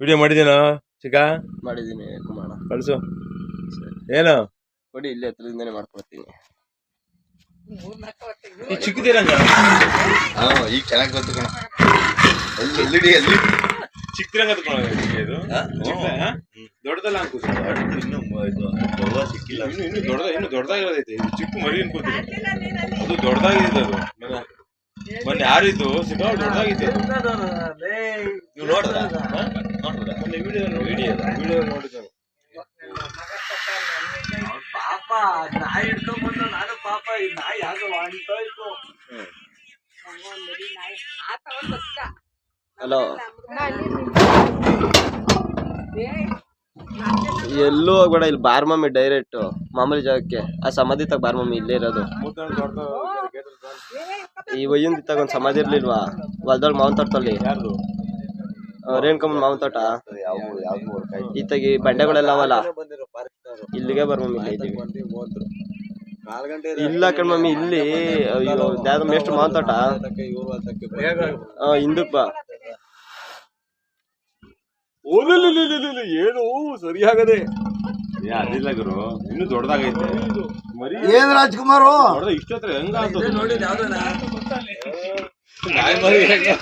Video ಮಾಡಿದೀನೋ ಚಿಕ್ಕ? ಮಾಡಿದ್ದೀನಿ ಕುಮಾರ. ಕಳಿಸು. ಏನು? ಕೊಡಿ ಇಲ್ಲೇ ಹತ್ರದಿಂದನೇ ಮಾಡ್ಕೊಡ್ತೀನಿ. ಈ ಚಿಕ್ಕದಿರಂಗ ಹಾ ಈಗ ಚೆನ್ನಾಗಿ ಗೊತ್ತು ಕಣ. ಎಲ್ಲಿ ಎಲ್ಲಿಡಿ ಎಲ್ಲಿ? ಚಿಕ್ಕದಿರಂಗ ಇದು ದೊಡ್ಡದಲ್ಲ ಅನ್ಕೋತೀನಿ. ಇನ್ನೂ ಮ- ಇದು ದೊಡ್ಡ ಸಿಕ್ಕಿಲ್ಲ. ಇನ್ನು ಇನ್ನು ದೊಡ್ಡ ಇನ್ನು ದೊಡ್ಡದಾಗಿರೋದೈತೆ. ಇದು ಚಿಕ್ಕ ಮರಿ ಅನ್ಕೋತೀನಿ. ಅದು ದೊಡ್ಡದಾಗಿದೆ ಅದು. ಮೊನ್ನೆ ಮೊನ್ನೆ ಯಾರಿದ್ದು ಸಿಕ್ಕಾಪಟ್ಟೆ ದೊಡ್ಡದಾಗಿತ್ತು ಅದು. ನೀವು ಮೊನ್ನೆ ವಿಡಿಯೋ ವಿಡಿಯೋ ವಿಡಿಯೋ ನೋಡಿದ್ದು ಪಾಪ ನಾಯಿ ಹಿಡ್ಕೊಂಡ್ಬಂದು ನಾನು ಪಾಪ ಈ ನಾಯಿ ಯಾಕೋ ಹೊಂಟೋಯ್ತು ಹಲೋ. ಎಲ್ಲೂ ಹೋಗ್ಬೇಡ ಇಲ್ಲಿ ಬಾರ್ ಮಮ್ಮಿ ಡೈರೆಕ್ಟ್ ಮಾಮೂಲಿ ಜಾಗಕ್ಕೆ. ಆ ಸಮಾಧಿ ತಗ ಬಾರ್ ಮಮ್ಮಿ ಇಲ್ಲೇ ಇರೋದು. ಈ ಒಯ್ಯಂದಿ ತಗೊಂಡ್ ಒಂದ್ ಸಮಾಧಿ ಇರ್ಲಿಲ್ವಾ? ಹೊಲ್ದೊಳಗೆ ಮಾವನ್ ತೋಟದಲ್ಲಿ. ಯಾರ್ದು? ರೇಣುಕಮ್ಮನ್ ಮಾವಿನ ತೋಟ? ಈತಗಿ ಬಂಡೆಗಳೆಲ್ಲ ಅವಲ್ಲ? ಇಲ್ಲಿಗೆ ಬರ್ ಮಮ್ಮಿ ಇಲ್ಲೇ ಇದೀವಿ ಇಲ್ಲ ಕಣ್ ಮಮ್ಮಿ ಇಲ್ಲಿ ಯಾವ್ದು ಮೇಷ್ಟು ಮಾವನ್ ತೋಟ? ಹಿಂದಕ್ ಬಾ. ಏನು? ಸರಿಯಾಗದೆ. ಅದಿಲ್ಲ ಗುರು. ಇನ್ನು ದೊಡ್ಡದಾಗೈತೆ. ಮರಿ ಏನ್ ರಾಜ್ಕುಮಾರು? ಇಷ್ಟೊತ್ತ ಇಷ್ಟೊತ್ತರ ಹೆಂಗ ನೋಡಿ